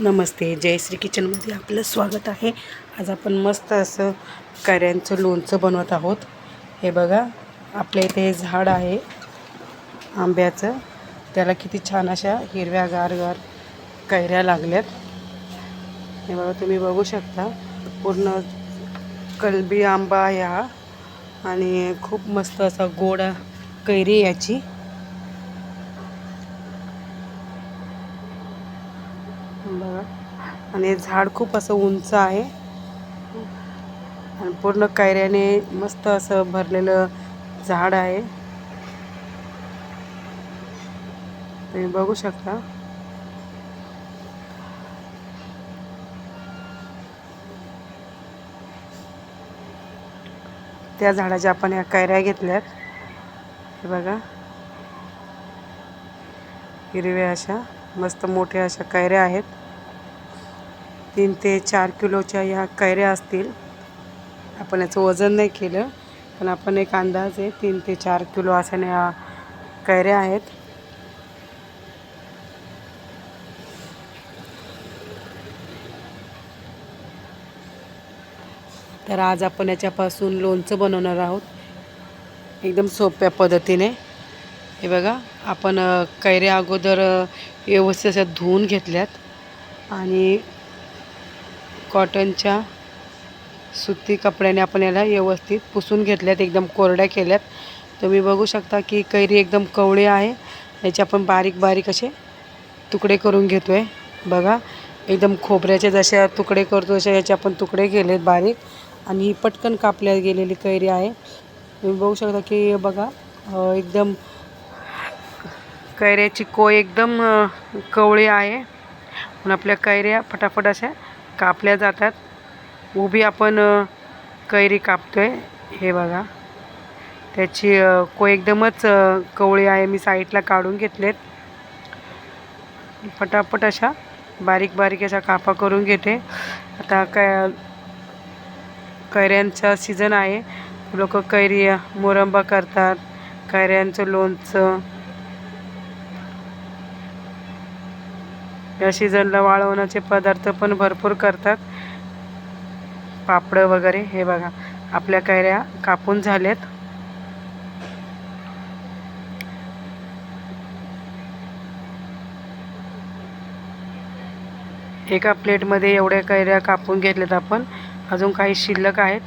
नमस्ते जयश्री किचनमध्ये आपलं स्वागत आहे. आज आपण मस्त असं कैऱ्यांचं लोणचं बनवत आहोत. हे बघा आपल्या इथे हे झाड आहे आंब्याचं. त्याला किती छान अशा हिरव्या गार गार कैऱ्या लागल्यात. हे बघा तुम्ही बघू शकता पूर्ण कलबी आंबा आहे हा आणि खूप मस्त असा गोड कैरी याची. बघा. आणि झाड खूप असं उंच आहे. आणि पूर्ण कैऱ्याने मस्त असं भरलेलं झाड आहे. तुम्ही बघू शकता. त्या झाडाच्या आपण या कैऱ्या घेतल्यात. हे बघा. हिरव्या अशा मस्त मोठ्या अशा कैऱ्या आहेत. तीन ते चार किलोच्या ह्या कैऱ्या असतील. आपण याचं वजन नाही केलं पण आपण एक अंदाज आहे तीन ते चार किलो अशा ह्या कैऱ्या आहेत. तर आज आपण याच्यापासून लोणचं बनवणार आहोत. एकदम सोप्या पद्धतीने. हे बघा आपण कैऱ्या अगोदर व्यवस्थित अशा धुवून घेतल्यात. आणि कॉटनच्या सुती कपड्याने आपण याला व्यवस्थित पुसून घेतल्यात एकदम कोरड्या केल्यात. तुम्ही बघू शकता की कैरी एकदम कवळी आहे. याचे आपण बारीक बारीक असे तुकडे करून घेतो आहे बघा एकदम खोबऱ्याचे जसे तुकडे करतो तसे याचे आपण तुकडे केलेत बारीक. आणि ही पटकन कापल्या गेलेली कैरी आहे. तुम्ही बघू शकता की बघा एकदम कैऱ्याची कोय एकदम कवळी आहे. पण आपल्या कैऱ्या फटाफट अशा कापल्या जातात. उभी आपण कैरी कापतो आहे हे बघा. त्याची को एकदमच कवळी आहे. मी साईडला काढून घेतलेत. पटापट अशा बारीक बारीक अशा कापा करून घेते. आता काय कैऱ्यांचा सीझन आहे. लोक कैरी मोरंबा करतात. कैऱ्यांचं लोणचं. या सीझनला वाळवण्याचे पदार्थ पण भरपूर करतात. पापड वगैरे हे बघा. आपल्या कैऱ्या कापून झाल्यात. एका प्लेटमध्ये एवढ्या कैऱ्या कापून घेतल्यात आपण. अजून काही शिल्लक आहेत.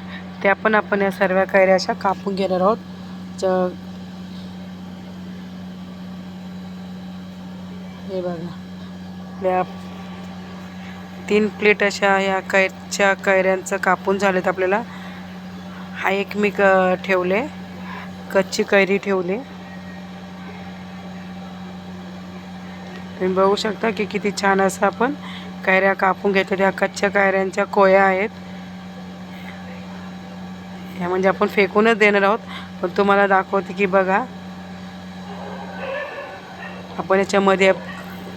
त्या पण आपण या सर्व कैऱ्या अशा कापून घेणार आहोत. हे बघा. आपल्या तीन प्लेट अशा ह्या कैच्या कैऱ्यांचं कापून झालेत आपल्याला. हा एक मी क ठेवले. कच्ची कैरी ठेवली. तुम्ही बघू शकता की किती छान असं आपण कैऱ्या कापून घेतल्या ह्या कच्च्या कैऱ्यांच्या कोया आहेत. ह्या म्हणजे आपण फेकूनच देणार आहोत. पण तुम्हाला दाखवते की बघा. आपण याच्यामध्ये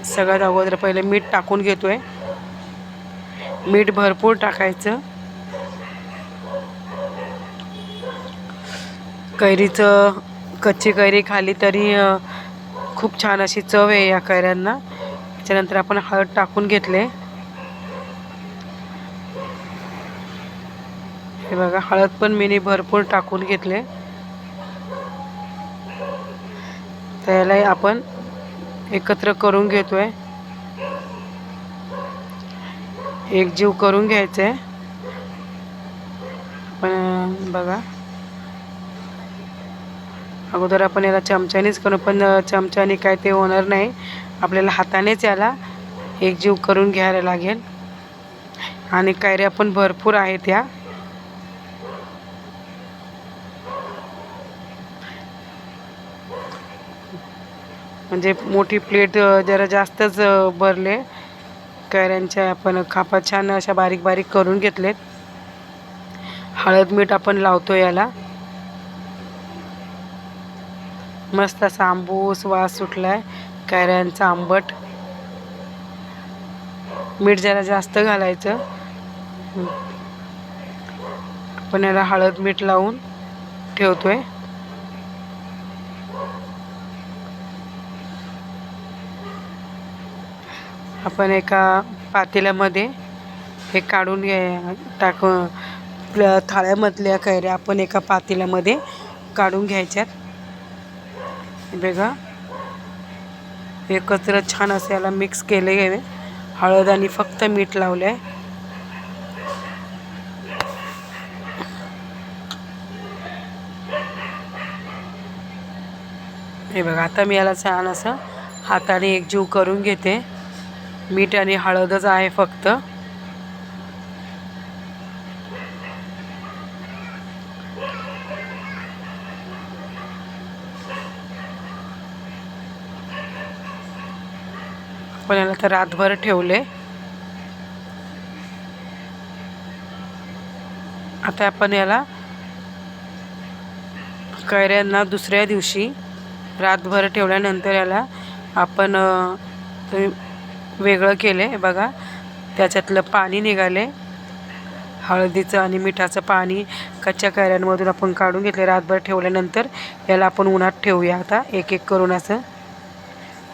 सगळ्यात अगोदर पहिले मीठ टाकून घेतो आहे मीठ भरपूर टाकायचं. कैरीचं कच्ची कैरी खाली तरी खूप छान अशी चव आहे या कैऱ्यांना. त्याच्यानंतर आपण हळद टाकून घेतले. हे बघा हळद पण मीनी भरपूर टाकून घेतले. त्याला आपण एकत्र करून घेतो आहे एक जीव करून घ्यायचंय. पण बघा. अगोदर आपण याला चमच्यानेच करू पण चमच्याने काय ते होणार नाही. आपल्याला हातानेच याला एकजीव करून घ्यायला लागेल. आणि कायऱ्या पण भरपूर आहेत या. म्हणजे मोठी प्लेट जरा जास्तच भरले. कैऱ्यांच्या आपण खापा छान अशा बारीक बारीक करून घेतलेत. हळद मीठ आपण लावतो याला. मस्त असा आंबूस वास सुटलाय कैऱ्यांचा आंबट. मीठ जरा जास्त घालायचं. आपण याला हळद मीठ लावून ठेवतोय. आपण एका पातेल्यामध्ये हे काढून घ्या टाक आपल्या थाळ्यामधल्या कैऱ्या आपण एका पातेल्यामध्ये काढून घ्यायच्यात. हे कचरं छान असं याला मिक्स केले गेले. हळद आणि फक्त मीठ लावलं आहे हे बघा आता मी याला छान असं हाताने एकजीव करून घेते. मीठ आणि हळदच आहे फक्त. आपण याला तर रातभर ठेवले. आता आपण याला कैऱ्यांना दुसऱ्या दिवशी रातभर ठेवल्यानंतर याला आपण तुम्ही वेगळं केले बघा त्याच्यातलं पाणी निघाले हळदीचं आणि मिठाचं पाणी कच्च्या कैऱ्यांमधून आपण काढून घेतले रातभर ठेवल्यानंतर याला आपण उन्हात ठेवूया. आता एक एक करून असं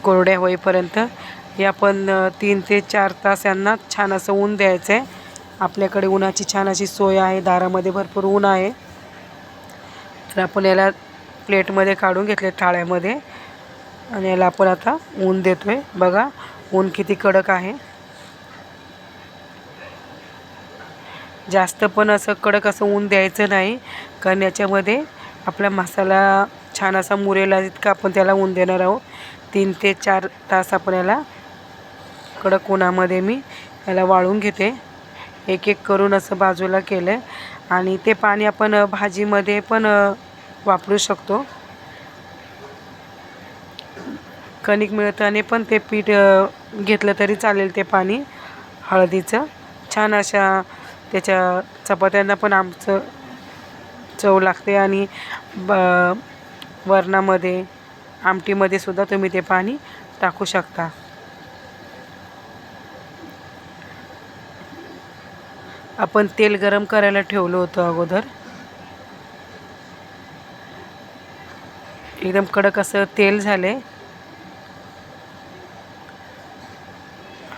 कोरड्या होईपर्यंत. हे आपण तीन ते चार तास यांना छान असं ऊन द्यायचं आहे आपल्याकडे उन्हाची छान अशी सोय आहे. दारामध्ये भरपूर ऊन आहे. तर आपण याला प्लेटमध्ये काढून घेतले थाळ्यामध्ये. आणि याला आपण आता ऊन देतो आहे बघा ऊन किती कडक आहे? जास्त पण असं कडक असं ऊन द्यायचं नाही कारण याच्यामध्ये आपला मसाला छान असा मुरेला इतका आपण त्याला ऊन देणार आहोत. तीन ते चार तास आपण याला कडक उन्हामध्ये मी याला वाळून घेते. एक एक करून असं बाजूला केलं आहे आणि ते पाणी आपण भाजीमध्ये पण वापरू शकतो. कणिक मिळताना पण ते पीठ घेतलं तरी चालेल ते पाणी हळदीचं. छान अशा त्याच्या चपात्यांना पण आमचं चव लागते आणि ब वरणामध्ये आमटीमध्ये सुद्धा तुम्ही ते पाणी टाकू शकता. आपण तेल गरम करायला ठेवलं होतं अगोदर. एकदम कडक असं तेल झाले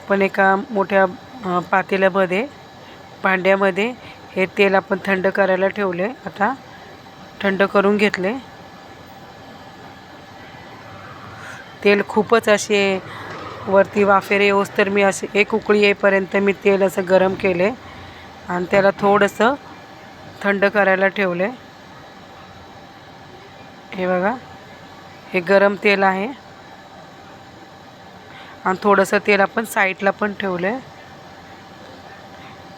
आपण एका मोठ्या पातेल्यामध्ये भांड्यामध्ये हे तेल आपण थंड करायला ठेवले आता थंड करून घेतले तेल खूपच असे वरती वाफेरे येऊस तर मी असे एक उकळी येईपर्यंत मी तेल असं गरम केले आणि त्याला थोडंसं थंड करायला ठेवले हे बघा हे गरम तेल आहे. आणि थोडंसं तेल आपण साईडला पण ठेवलं आहे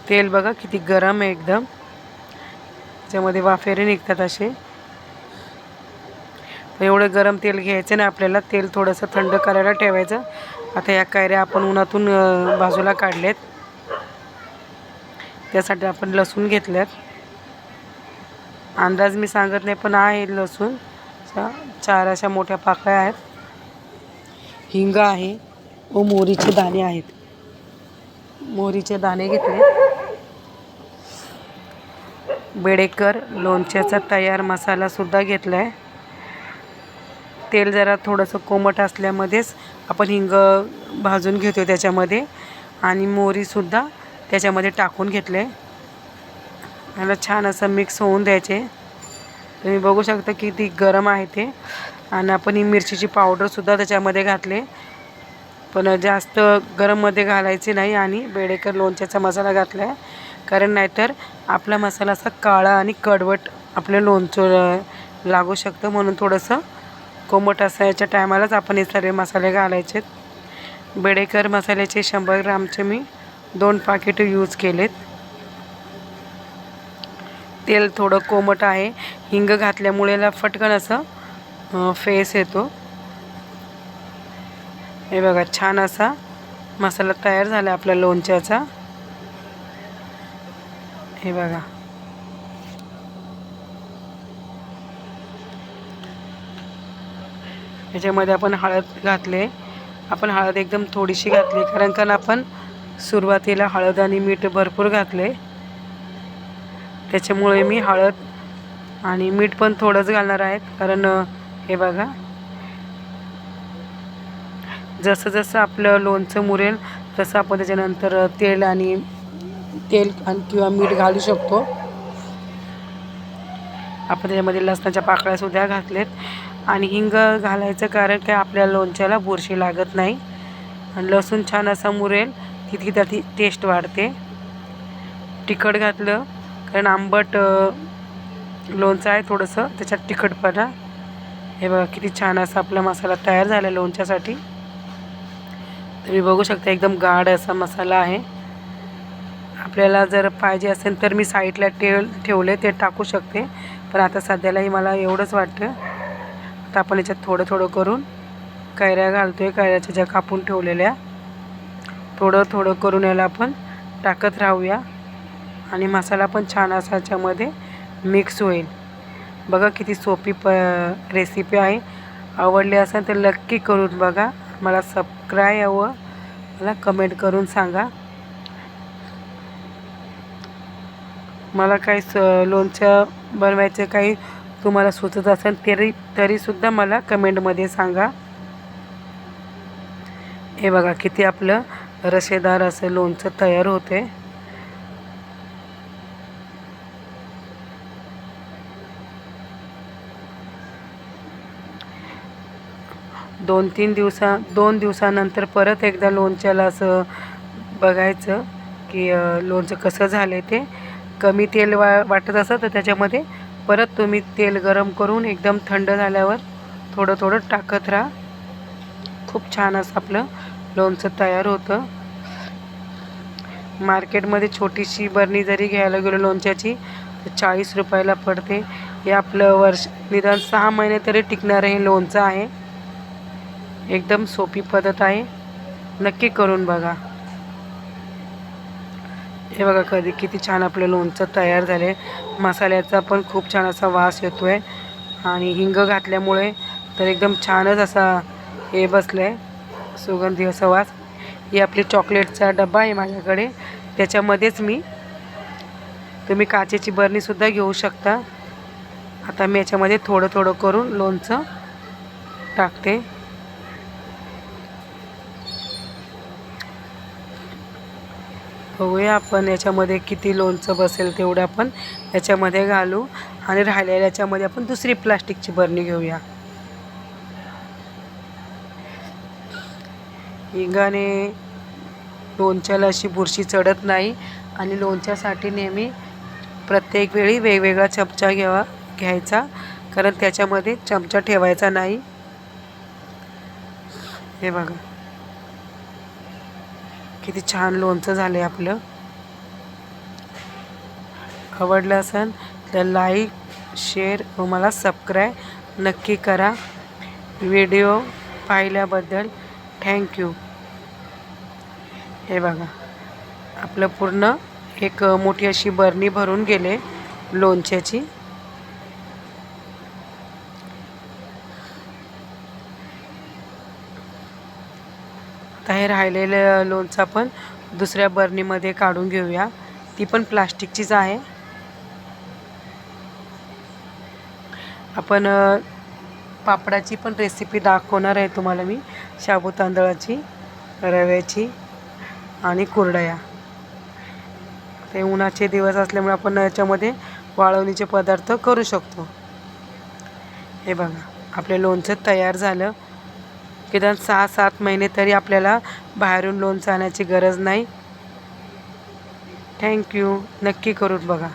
तेल बघा किती गरम आहे एकदम. त्याच्यामध्ये वाफेरे निघतात असे. एवढं गरम तेल घ्यायचं नाही आपल्याला तेल थोडंसं थंड करायला ठेवायचं. आता या कायऱ्या आपण उन्हातून बाजूला काढल्यात. त्यासाठी आपण लसूण घेतल्यात. अंदाज मी सांगत नाही पण आहे लसूण. चार अशा मोठ्या पाकळ्या आहेत. हिंग आहे. व मोहरीचे दाणे आहेत. मोहरीचे दाणे घेतले. बेडेकर लोणच्याचा तयार मसालासुद्धा घेतला आहे तेल जरा थोडंसं कोमट असल्यामध्येच आपण हिंग भाजून घेतो त्याच्यामध्ये. आणि मोहरीसुद्धा त्याच्यामध्ये टाकून घेतले याला छान असं मिक्स होऊन द्यायचे. तुम्ही बघू शकता किती गरम आहे ते. आणि आपण ही मिरचीची पावडरसुद्धा त्याच्यामध्ये घातले. पण जास्त गरममध्ये घालायचे नाही आणि बेडेकर लोणच्याचा मसाला घातला आहे कारण नाहीतर आपला मसाला असा काळा आणि कडवट आपलं लोणचं लागू शकतं. म्हणून थोडंसं कोमट असायच्या टायमालाच आपण हे सर्व मसाले घालायचे. बेडेकर मसाल्याचे शंभर ग्रामचे मी दोन पाकिट यूज केलेत. तेल थोडं कोमट आहे. हिंग घातल्यामुळे फटकन असं फेस येतो. हे बघा छान असा मसाला तयार झाला आपल्या लोणच्याचा. हे बघा. याच्यामध्ये आपण हळद घातले. आपण हळद एकदम थोडीशी घातली कारण कारण आपण सुरुवातीला हळद आणि मीठ भरपूर घातले. त्याच्यामुळे मी हळद आणि मीठ पण थोडंच घालणार आहेत कारण हे बघा. जसं जसं आपलं लोणचं मुरेल तसं आपण त्याच्यानंतर तेल आणि तेल आणि किंवा मीठ घालू शकतो. आपण त्याच्यामध्ये लसणाच्या पाकळ्यासुद्धा घातलेत. आणि हिंग घालायचं कारण काय आपल्या लोणच्याला बुरशी लागत नाही. आणि लसूण छान असा मुरेल तितकी त्याची टेस्ट वाढते. तिखट घातलं कारण आंबट लोणचं आहे थोडंसं त्याच्यात तिखटपणा. हे बघा किती छान असा आपला मसाला तयार झाला आहे लोणच्यासाठी. तुम्ही बघू शकता एकदम गाढ असा मसाला आहे. आपल्याला जर पाहिजे असेल तर मी साईडला ठेव ठेवले ते टाकू शकते. पण आता सध्यालाही मला एवढंच वाटतं. आता आपण याच्यात थोडं थोडं करून कैऱ्या घालतो आहे कैऱ्याच्या ज्या कापून ठेवलेल्या. थोडं थोडं करून याला आपण टाकत राहूया. आणि मसाला पण छान असा याच्यामध्ये मिक्स होईल. बघा किती सोपी प रेसिपी आहे. आवडली असेल तर नक्की करून बघा. मला सबस्क्राय हवं मला कमेंट करून सांगा. मला काही स लोणचं बनवायचं काही तुम्हाला सुचत असेल तरी तरीसुद्धा मला कमेंटमध्ये सांगा. हे बघा किती आपलं रशेदार असं लोणचं तयार होते दोन तीन दिवसा दोन दिवसानंतर परत एकदा लोणच्याला असं बघायचं की लोणचं कसं झालं ते. कमी तेल वा वाटत असं तर त्याच्यामध्ये परत तुम्ही तेल गरम करून एकदम थंड झाल्यावर थोडं थोडं टाकत राहा. खूप छान असं आपलं लोणचं तयार होतं. मार्केटमध्ये छोटीशी बरणी जरी घ्यायला गेलो लोणच्याची तर चाळीस रुपयाला पडते. हे आपलं वर्ष निदान सहा महिने तरी टिकणारं हे लोणचं आहे. एकदम सोपी पद्धत आहे. नक्की करून बघा. हे बघा कधी किती छान आपलं लोणचं तयार झालं आहे मसाल्याचा पण खूप छान असा वास येतो आहे आणि हिंग घातल्यामुळे तर एकदम छानच असा हे बसलं आहे सुगंधी असा वास. ही आपली चॉकलेटचा डबा आहे माझ्याकडे. त्याच्यामध्येच मी तुम्ही काचेची बरणीसुद्धा घेऊ शकता. आता मी याच्यामध्ये थोडं थोडं करून लोणचं टाकते. बघूया आपण याच्यामध्ये किती लोणचं बसेल तेवढं आपण याच्यामध्ये घालू. आणि राहिलेल्या याच्यामध्ये आपण दुसरी प्लास्टिकची बरणी घेऊया. हिंगाने लोणच्याला अशी बुरशी चढत नाही. आणि लोणच्यासाठी नेहमी प्रत्येक वेळी वेगवेगळा चमचा घ्यावा घ्यायचा. कारण त्याच्यामध्ये चमचा ठेवायचा नाही. हे बघा. किती छान लोणचं झालं आहे आपलं. आवडलं असेल तर लाईक शेअर व मला सबस्क्राईब नक्की करा. व्हिडिओ पाहिल्याबद्दल थँक्यू हे बघा आपलं पूर्ण एक मोठी अशी बरणी भरून गेले लोणच्याची. आता हे राहिलेलं लोणचं आपण दुसऱ्या बरणीमध्ये काढून घेऊया. ती पण प्लास्टिकचीच आहे. आपण पापडाची पण रेसिपी दाखवणार आहे तुम्हाला मी. शाबू तांदळाची रव्याची आणि कुरडया. ते उन्हाचे दिवस असल्यामुळे आपण याच्यामध्ये वाळवणीचे पदार्थ करू शकतो. हे बघा आपले लोणचं तयार झालं. निदान सहा सात महिने तरी आपल्याला बाहेरून लोणचं आणायची गरज नाही. थँक्यू नक्की करून बघा.